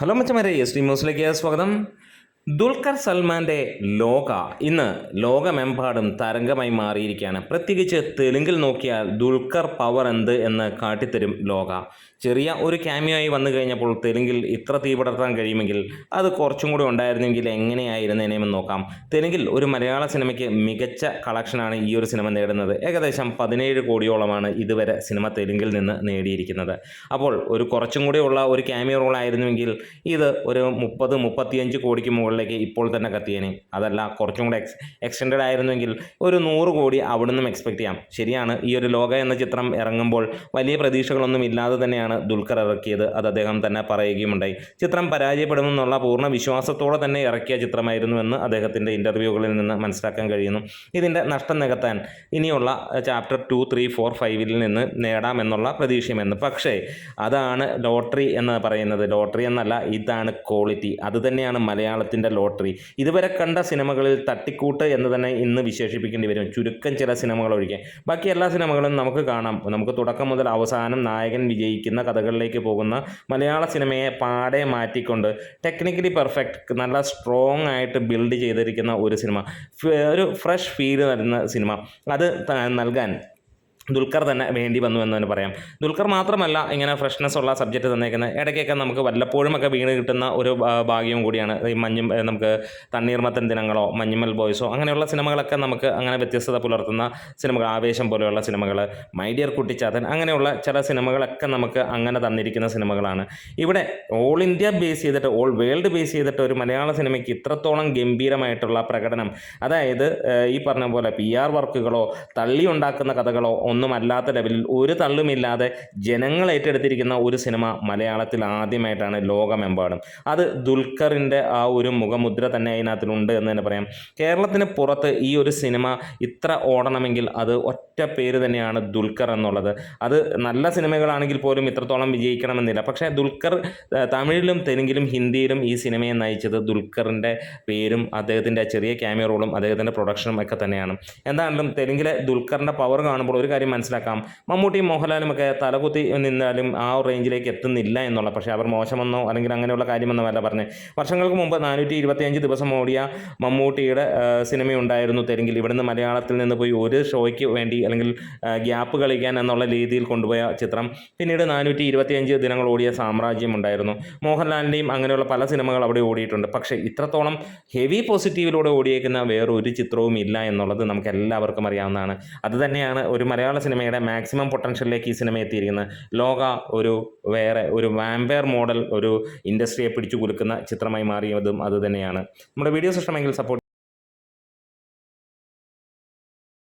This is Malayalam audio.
ഹലോ മച്ചമാരെ എസ് ടി ന്യൂസിലേക്ക് സ്വാഗതം. ദുൽഖർ സൽമാന്റെ ലോക ഇന്ന് ലോകമെമ്പാടും തരംഗമായി മാറിയിരിക്കുകയാണ്. പ്രത്യേകിച്ച് തെലുങ്കിൽ നോക്കിയാൽ ദുൽഖർ പവർ എന്ത് എന്ന് കാട്ടിത്തരും ലോക. ചെറിയ ഒരു ക്യാമിയോയി വന്നു കഴിഞ്ഞപ്പോൾ തെലുങ്കിൽ ഇത്ര തീ പടർത്താൻ കഴിയുമെങ്കിൽ അത് കുറച്ചും കൂടി ഉണ്ടായിരുന്നെങ്കിൽ എങ്ങനെയായിരുന്നേനെയെന്ന് നോക്കാം. തെലുങ്കിൽ ഒരു മലയാള സിനിമയ്ക്ക് മികച്ച കളക്ഷനാണ് ഈ ഒരു സിനിമ നേടുന്നത്. ഏകദേശം പതിനേഴ് കോടിയോളമാണ് ഇതുവരെ സിനിമ തെലുങ്കിൽ നിന്ന് നേടിയിരിക്കുന്നത്. അപ്പോൾ ഒരു കുറച്ചും കൂടി ഉള്ള ഒരു ക്യാമിയോ റോളായിരുന്നുവെങ്കിൽ ഇത് ഒരു മുപ്പത് മുപ്പത്തിയഞ്ച് കോടിക്ക് മുകളിലേക്ക് ഇപ്പോൾ തന്നെ കത്തിയേനെ. അതല്ല കുറച്ചും കൂടെ എക്സ് എക്സ്റ്റെൻഡ് ആയിരുന്നെങ്കിൽ ഒരു നൂറ് കോടി അവിടെ നിന്നും എക്സ്പെക്ട് ചെയ്യാം. ശരിയാണ് ഈ ഒരു ലോക എന്ന ചിത്രം ഇറങ്ങുമ്പോൾ വലിയ പ്രതീക്ഷകളൊന്നും ഇല്ലാതെ തന്നെയാണ് ദുൽഖർ ഇറക്കിയത് അത് അദ്ദേഹം തന്നെ പറയുകയുമുണ്ടായി. ചിത്രം പരാജയപ്പെടുമെന്നുള്ള പൂർണ വിശ്വാസത്തോടെ തന്നെ ഇറക്കിയ ചിത്രമായിരുന്നുവെന്ന് അദ്ദേഹത്തിന്റെ ഇന്റർവ്യൂകളിൽ നിന്ന് മനസ്സിലാക്കാൻ കഴിയുന്നു. ഇതിന്റെ നഷ്ടം നികത്താൻ ഇനിയുള്ള ചാപ്റ്റർ ടു ത്രീ ഫോർ ഫൈവിൽ നിന്ന് നേടാമെന്നുള്ള പ്രതീക്ഷയുമെന്ന് പക്ഷേ അതാണ് ലോട്ടറി എന്ന് പറയുന്നത്. ലോട്ടറി എന്നല്ല ഇതാണ് ക്വാളിറ്റി അതുതന്നെയാണ് മലയാളത്തിന്റെ ലോട്ടറി. ഇതുവരെ കണ്ട സിനിമകളിൽ തട്ടിക്കൂട്ട് എന്ന് തന്നെ ഇന്ന് വിശേഷിപ്പിക്കേണ്ടി വരും. ചുരുക്കം ചില സിനിമകൾ ഒഴികെ. ബാക്കി എല്ലാ സിനിമകളും നമുക്ക് കാണാം. നമുക്ക് തുടക്കം മുതൽ അവസാനം നായകൻ വിജയിക്കുന്ന കഥകളിലേക്ക് പോകുന്ന മലയാള സിനിമയെ പാടെ മാറ്റിക്കൊണ്ട് ടെക്നിക്കലി പെർഫെക്റ്റ് നല്ല സ്ട്രോങ് ആയിട്ട് ബിൽഡ് ചെയ്തിരിക്കുന്ന ഒരു സിനിമ. ഒരു ഫ്രഷ് ഫീൽ തരുന്ന സിനിമ. അത് നൽകാൻ ദുൽഖർ തന്നെ വേണ്ടി വന്നു എന്ന് തന്നെ പറയാം. ദുൽഖർ മാത്രമല്ല ഇങ്ങനെ ഫ്രഷ്നെസ് ഉള്ള സബ്ജക്റ്റ് തന്നേക്കുന്നത് ഇടയ്ക്കൊക്കെ നമുക്ക് വല്ലപ്പോഴും ഒക്കെ വീണ് കിട്ടുന്ന ഒരു ഭാഗ്യം ഭാഗ്യവും കൂടിയാണ് ഈ മഞ്ഞും നമുക്ക് തണ്ണീർമത്തൻ ദിനങ്ങളോ മഞ്ഞുമൽ ബോയ്സോ അങ്ങനെയുള്ള സിനിമകളൊക്കെ നമുക്ക് അങ്ങനെ വ്യത്യസ്തത പുലർത്തുന്ന സിനിമകൾ ആവേശം പോലെയുള്ള സിനിമകൾ മൈ ഡിയർ കുട്ടിച്ചാത്തൻ അങ്ങനെയുള്ള ചില സിനിമകളൊക്കെ നമുക്ക് അങ്ങനെ തന്നിരിക്കുന്ന സിനിമകളാണ്. ഇവിടെ ഓൾ ഇന്ത്യ ബേസ് ചെയ്തിട്ട് ഓൾ വേൾഡ് ബേസ് ചെയ്തിട്ട് ഒരു മലയാള സിനിമയ്ക്ക് ഇത്രത്തോളം ഗംഭീരമായിട്ടുള്ള പ്രകടനം അതായത് ഈ പറഞ്ഞ പോലെ പി ആർ വർക്കുകളോ തള്ളി ഉണ്ടാക്കുന്ന കഥകളോ ഒന്നും അല്ലാത്ത ലെവലിൽ ഒരു തള്ളുമില്ലാതെ ജനങ്ങൾ ഏറ്റെടുത്തിരിക്കുന്ന ഒരു സിനിമ മലയാളത്തിൽ ആദ്യമായിട്ടാണ് ലോകമെമ്പാടും. അത് ദുൽഖറിന്റെ ആ ഒരു മുഖമുദ്ര തന്നെ അതിനകത്തിലുണ്ട് എന്ന് തന്നെ പറയാം. കേരളത്തിന് പുറത്ത് ഈ ഒരു സിനിമ ഇത്ര ഓടണമെങ്കിൽ അത് ഒറ്റ പേര് തന്നെയാണ് ദുൽഖർ എന്നുള്ളത്. അത് നല്ല സിനിമകളാണെങ്കിൽ പോലും ഇത്രത്തോളം വിജയിക്കണമെന്നില്ല. പക്ഷേ ദുൽഖർ തമിഴിലും തെലുങ്കിലും ഹിന്ദിയിലും ഈ സിനിമയെ നയിച്ചത് ദുൽഖറിന്റെ പേരും അദ്ദേഹത്തിന്റെ ചെറിയ ക്യാമിയ റോളും അദ്ദേഹത്തിന്റെ പ്രൊഡക്ഷനും ഒക്കെ തന്നെയാണ്. എന്താണെങ്കിലും തെലുങ്കിലെ ദുൽഖറിന്റെ പവർ കാണുമ്പോൾ ഒരു കാര്യം മനസ്സിലാക്കാം. മമ്മൂട്ടിയും മോഹൻലാലും ഒക്കെ തലകുത്തി നിന്നാലും ആ റേഞ്ചിലേക്ക് എത്തുന്നില്ല എന്നുള്ള പക്ഷേ അവർ മോശമെന്നോ അല്ലെങ്കിൽ അങ്ങനെയുള്ള കാര്യമെന്നോ അല്ല പറഞ്ഞ്. വർഷങ്ങൾക്ക് മുമ്പ് നാനൂറ്റി ഇരുപത്തിയഞ്ച് ദിവസം ഓടിയ മമ്മൂട്ടിയുടെ സിനിമയുണ്ടായിരുന്നു തെലുങ്കിൽ. ഇവിടുന്ന് മലയാളത്തിൽ നിന്ന് പോയി ഒരു ഷോയ്ക്ക് വേണ്ടി അല്ലെങ്കിൽ ഗ്യാപ്പ് കളിക്കാൻ എന്നുള്ള രീതിയിൽ കൊണ്ടുപോയ ചിത്രം. പിന്നീട് നാനൂറ്റി ഇരുപത്തിയഞ്ച് ദിനങ്ങൾ ഓടിയ സാമ്രാജ്യം ഉണ്ടായിരുന്നു. മോഹൻലാലിന്റെയും അങ്ങനെയുള്ള പല സിനിമകൾ അവിടെ ഓടിയിട്ടുണ്ട്. പക്ഷേ ഇത്രത്തോളം ഹെവി പോസിറ്റീവിലൂടെ ഓടിയേക്കുന്ന വേറൊരു ചിത്രവും ഇല്ല എന്നുള്ളത് നമുക്ക് എല്ലാവർക്കും അറിയാവുന്നതാണ്. അതുതന്നെയാണ് ഒരു ഒരു മലയാള സിനിമയുടെ മാക്സിമം പൊട്ടൻഷ്യലിലേക്ക് ഈ സിനിമ എത്തിയിരിക്കുന്നത് ലോക ഒരു വേറെ ഒരു വാമ്പയർ മോഡൽ ഒരു ഇൻഡസ്ട്രിയെ പിടിച്ചു കുലുക്കുന്ന ചിത്രമായി മാറിയതും അത് തന്നെയാണ്. നമ്മുടെ വീഡിയോസ് ഇഷ്ടമെങ്കിൽ സപ്പോർട്ട്